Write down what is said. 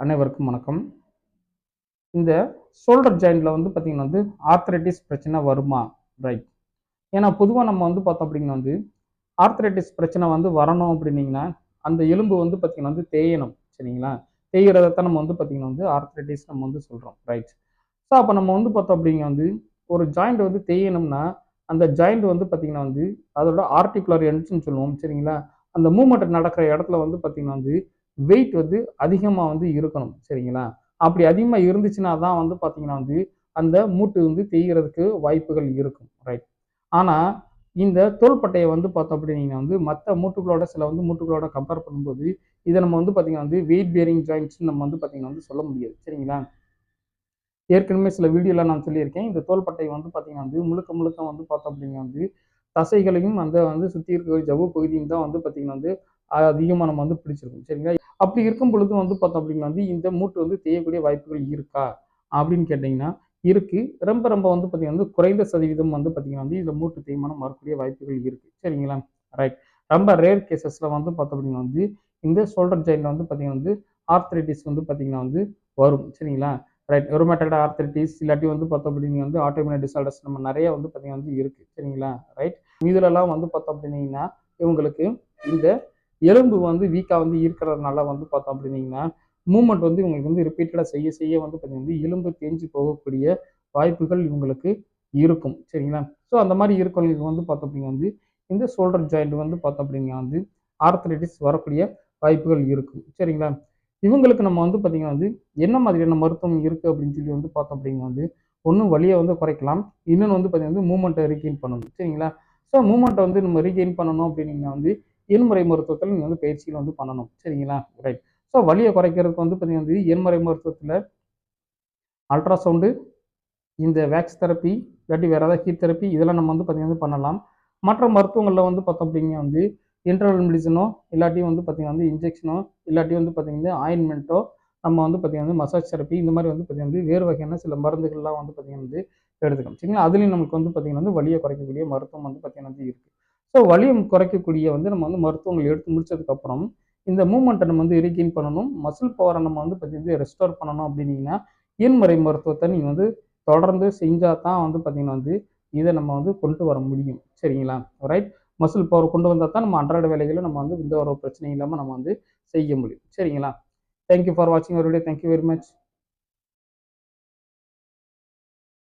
அனைவருக்கும் வணக்கம். இந்த ஷோல்டர் ஜாயிண்டில் வந்து பார்த்திங்கன்னா வந்து ஆர்த்ரைட்டிஸ் பிரச்சனை வருமா? ரைட் ஏன்னா பொதுவாக நம்ம வந்து பார்த்தோம் அப்படிங்கன்னா வந்து ஆர்த்ரைட்டிஸ் பிரச்சனை வந்து வரணும் அப்படின்னீங்கன்னா அந்த எலும்பு வந்து பார்த்திங்கன்னா வந்து தேயணும் சரிங்களா? தேய்கிறதான் நம்ம வந்து பார்த்திங்கன்னா வந்து ஆர்த்ரைட்டிஸ் நம்ம வந்து சொல்கிறோம் ரைட் ஸோ அப்போ நம்ம வந்து பார்த்தோம் அப்படிங்க வந்து ஒரு ஜாயிண்ட் வந்து தேயணும்னா அந்த ஜாயிண்ட் வந்து பார்த்திங்கன்னா வந்து அதோட ஆர்டிகுலர் எண்ட்ஸ்னு சொல்லுவோம் சரிங்களா? அந்த மூமெண்ட் நடக்கிற இடத்துல வந்து பார்த்திங்கன்னா வந்து வெயிட் வந்து அதிகமாக வந்து இருக்கணும் சரிங்களா? அப்படி அதிகமாக இருந்துச்சுன்னா தான் வந்து பார்த்தீங்கன்னா வந்து அந்த மூட்டு வந்து தேய்கிறதுக்கு வாய்ப்புகள் இருக்கும் ரைட் ஆனால் இந்த தோள்பட்டையை வந்து பார்த்தோம் அப்படின்னா வந்து மற்ற மூட்டுகளோட சில வந்து மூட்டுகளோட கம்பேர் பண்ணும்போது இதை நம்ம வந்து பார்த்தீங்கன்னா வந்து வெயிட் பியரிங் ஜாயின்ட்ஸ் நம்ம வந்து பார்த்தீங்கன்னா வந்து சொல்ல முடியாது சரிங்களா? ஏற்கனவே சில வீடியோவில் நான் சொல்லியிருக்கேன். இந்த தோள்பட்டை வந்து பார்த்தீங்கன்னா வந்து முழுக்க முழுக்க வந்து பார்த்தோம் அப்படின்னா வந்து தசைகளையும் அந்த வந்து சுற்றி இருக்கிற ஜவ்வு பகுதியும் தான் வந்து பார்த்தீங்கன்னா வந்து அதிகமாக நம்ம வந்து பிடிச்சிருக்கும். சரிங்களா? அப்படி இருக்கும் பொழுது வந்து பார்த்தோம் அப்படின்னா வந்து இந்த மூட்டு வந்து தேயக்கூடிய வாய்ப்புகள் இருக்கா? அப்படின்னு கேட்டிங்கன்னா இருக்குது ரொம்ப ரொம்ப வந்து பார்த்திங்கன்னா வந்து குறைந்த சதவீதம் வந்து பார்த்தீங்கன்னா வந்து இதில் மூட்டு தேய்மானம் வரக்கூடிய வாய்ப்புகள் இருக்குது சரிங்களா? ரைட் ரொம்ப ரேர் கேசஸில் வந்து பார்த்தோம் அப்படின்னா வந்து இந்த ஷோல்டர் ஜாயின்ல வந்து பார்த்திங்கன்னா வந்து ஆர்த்ரைட்டிஸ் வந்து பார்த்திங்கன்னா வந்து வரும். சரிங்களா? ரைட் ரொமேட்டட் ஆர்த்ரைட்டிஸ் இல்லாட்டி வந்து பார்த்தோம் அப்படின்னா வந்து ஆட்டோமினல் டிசார்டர்ஸ் நம்ம நிறைய வந்து பார்த்தீங்கன்னா வந்து இருக்குது சரிங்களா? ரைட் இதுலலாம் வந்து பார்த்தோம் அப்படின்னீங்கன்னா இவங்களுக்கு இந்த எலும்பு வந்து வீக்காக வந்து இருக்கிறதுனால வந்து பார்த்தோம் அப்படின்னீங்கன்னா மூமெண்ட் வந்து இவங்களுக்கு வந்து ரிப்பீட்டடாக செய்ய செய்ய வந்து பார்த்தீங்கன்னா எலும்பு தேஞ்சு போகக்கூடிய வாய்ப்புகள் இவங்களுக்கு இருக்கும். சரிங்களா? ஸோ அந்த மாதிரி இருக்கவங்களுக்கு வந்து பார்த்தோம் அப்படின்னா வந்து இந்த ஷோல்டர் ஜாயிண்ட் வந்து பார்த்தோம் அப்படின்னா வந்து ஆர்த்தரைட்டிஸ் வரக்கூடிய வாய்ப்புகள் இருக்கும். சரிங்களா? இவங்களுக்கு நம்ம வந்து பார்த்திங்கன்னா வந்து என்ன மாதிரியான மருத்துவம் இருக்குது அப்படின்னு சொல்லி வந்து பார்த்தோம் அப்படின்னா வந்து ஒன்றும் வழியை வந்து குறைக்கலாம். இன்னொன்று வந்து பார்த்திங்கன்னா வந்து மூமெண்ட்டை ரீகெயின் பண்ணணும். சரிங்களா? ஸோ மூமெண்ட்டை வந்து நம்ம ரீகெயின் பண்ணணும் அப்படின்னீங்கன்னா வந்து எண்முறை மருத்துவத்தில் நீங்கள் வந்து பயிற்சியில் வந்து பண்ணணும். சரிங்களா? ரைட் ஸோ வலியை குறைக்கிறதுக்கு வந்து பார்த்தீங்கன்னா வந்து எண்முறை மருத்துவத்தில் அல்ட்ராசவுண்டு இந்த வேக்ஸ் தெரப்பி இல்லாட்டி வேறு ஏதாவது ஹீட் தெரப்பி இதெல்லாம் நம்ம வந்து பார்த்தீங்கன்னா பண்ணலாம். மற்ற மருத்துவங்களில் வந்து பார்த்தோம் அப்படிங்கன்னா வந்து இன்டர்னல் மெடிசனோ இல்லாட்டி வந்து பார்த்திங்கன்னா வந்து இன்ஜெக்ஷனோ இல்லாட்டி வந்து பார்த்திங்கன்னா ஆயின்மெண்ட்டோ நம்ம வந்து பார்த்திங்கன்னா வந்து மசாஜ் தெரப்பி இந்த மாதிரி வந்து பார்த்திங்கன்னா வந்து வேறு வகையான சில மருந்துகள்லாம் வந்து பார்த்திங்கன்னா வந்து எடுத்துக்கணும் சரிங்களா? அதுலேயும் நமக்கு வந்து பார்த்திங்கன்னா வந்து வலியை குறைக்கக்கூடிய மருத்துவம் வந்து பார்த்திங்கன்னா வந்து இருக்குது ஸோ வலியும் குறைக்கக்கூடிய வந்து நம்ம வந்து மருத்துவங்கள் எடுத்து முடிச்சதுக்கப்புறம் இந்த மூமெண்ட்டை நம்ம வந்து ரீகெயின் பண்ணணும். மசில் பவரை நம்ம வந்து பார்த்தீங்கன்னா ரெஸ்டோர் பண்ணணும் அப்படின்னீங்கன்னா இயன்முறை மருத்துவத்தை நீங்கள் வந்து தொடர்ந்து செஞ்சால் தான் வந்து பார்த்திங்கன்னா வந்து இதை நம்ம வந்து கொண்டு வர முடியும். சரிங்களா? ரைட் மசில் பவர் கொண்டு வந்தால் தான் நம்ம அன்றாட வேலைகளை நம்ம வந்து எந்த ஒரு பிரச்சனையும் இல்லாமல் நம்ம வந்து செய்ய முடியும். சரிங்களா? தேங்க்யூ ஃபார் வாட்சிங் ஒரு வீடியோ தேங்க்யூ வெரி மச்